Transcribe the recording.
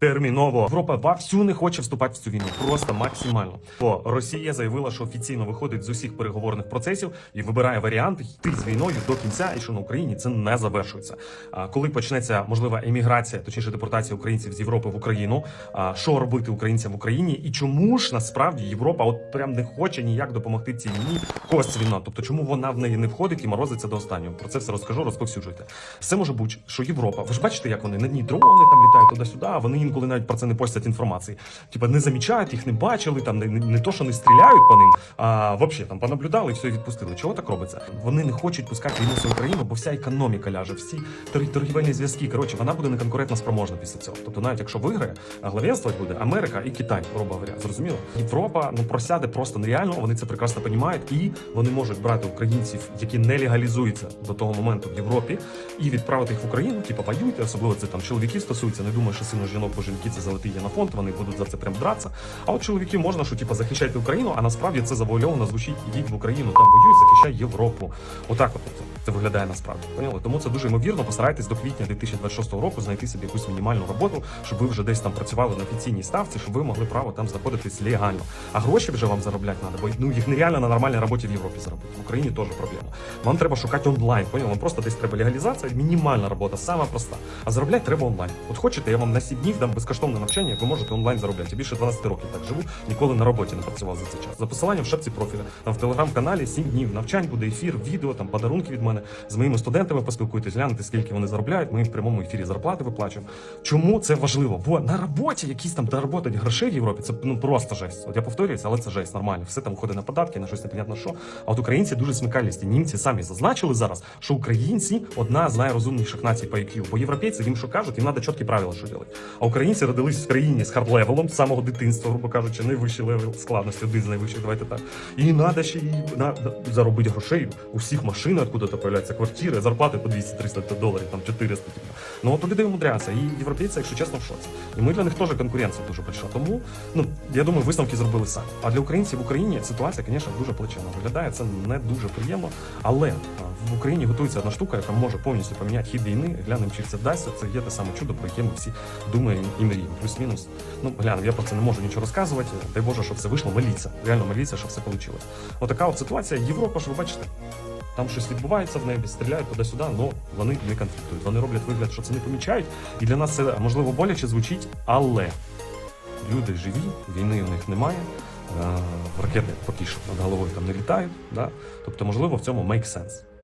Терміново Європа вовсю не хоче вступати в цю війну, просто максимально. Бо Росія заявила, що офіційно виходить з усіх переговорних процесів і вибирає варіант йти з війною до кінця, і що на Україні це не завершується. А коли почнеться можлива еміграція, точніше депортація українців з Європи в Україну, а що робити українцям в Україні, і чому ж насправді Європа от прям не хоче ніяк допомогти цій війні косвіно? Тобто, чому вона в неї не входить і морозиться до останнього? Про це все розкажу, розповсюджуйте. Все може бути, що Європа, ви ж бачите, як вони на дні дрони там літають туди-сюди, вони інколи навіть про це не постять інформації. Типа не замічають, їх не бачили, там не, не, то, що не стріляють по ним, а взагалі там понаблюдали і все відпустили. Чого так робиться? Вони не хочуть пускати війну в Україну, бо вся економіка ляже, всі тор- торгівельні зв'язки. Коротше, вона буде неконкурентно спроможна після цього. Тобто, навіть якщо виграє, главенствувати буде Америка і Китай, грубо говоря. Зрозуміло? Європа ну просяде просто нереально. Вони це прекрасно розуміють, і вони можуть брати українців, які не легалізуються до того моменту в Європі, і відправити їх в Україну. Типу, воюйте, особливо це там чоловіків стосується. Не думаю, що сильно жінок, бо жінки це золотий є на фонд. Вони будуть за це прям дратися. А от чоловіків можна, що типу, захищайте Україну, а насправді це завуальовано звучить ідіть в Україну, там воюй, захищай Європу. Отак, от це виглядає насправді. Поняли? Тому це дуже ймовірно. Постарайтесь до квітня 2026 року знайти собі якусь мінімальну роботу, щоб ви вже десь там працювали на офіційній ставці, щоб ви могли право там знаходитись легально. А гроші вже вам заробляти треба, бо ну їх нереально на нормальній роботі в Європі заробити. В Україні теж проблема. Вам треба шукати онлайн. Поняли? Вам просто десь треба легалізація, мінімальна робота, сама проста. А заробляти треба онлайн. От хочете, я вам на 7 днів дам безкоштовне навчання, ви можете онлайн заробляти. Я більше 12 років так живу, ніколи на роботі не працював за цей час. За посиланням в шапці профіля. Там в телеграм-каналі 7 днів навчань буде ефір, відео, там подарунки від мене. З моїми студентами поспілкуйтесь, гляньте, скільки вони заробляють. Ми в прямому ефірі зарплати виплачуємо. Чому це важливо? Бо на роботі якісь там заробити грошей в Європі, це ну просто жесть. От я повторююся, але це жесть нормально. Все там входить на податки, на щось непонятно що. А от українці дуже смикалісті. Німці самі зазначили зараз, що українці одна з найрозумніших націй по IQ. Бо європейці їм що кажуть, їм треба чіткі правила, що робити. А українці родились в країні з хард-левелом з самого дитинства, грубо кажучи, найвищий левел складності, один з найвищих, давайте так. І треба ще й на, заробити грошей. У всіх машин откуда-то появляються квартири, зарплати по 200-300 доларів, там 400. Типу. Ну от людей умудряться. І європейці, якщо чесно, в шоці. І ми для них теж конкуренція дуже большая. Тому ну я думаю, висновки зробили самі. А для українців в Україні ситуація, звісно, дуже плачевна. Виглядає це не дуже приємно. Але в Україні готується одна штука, яка може повністю поміняти хід війни. Глянемо, чи це вдасться. Це є те саме чудо, про яке ми всі думаємо і мріємо. Плюс-мінус. Ну глянемо, я про це не можу нічого розказувати. Дай Боже, щоб все вийшло. Моліться. Реально моліться, щоб все вийшло. Отака от ситуація. Європа ж ви бачите. Там щось відбувається в небі, стріляють туди-сюди, але вони не конфліктують. Вони роблять вигляд, що це не помічають. І для нас це можливо боляче звучить, але люди живі, війни у них немає. е, Ракети поки що над головою там не літають. Да? Тобто, можливо, в цьому make sense.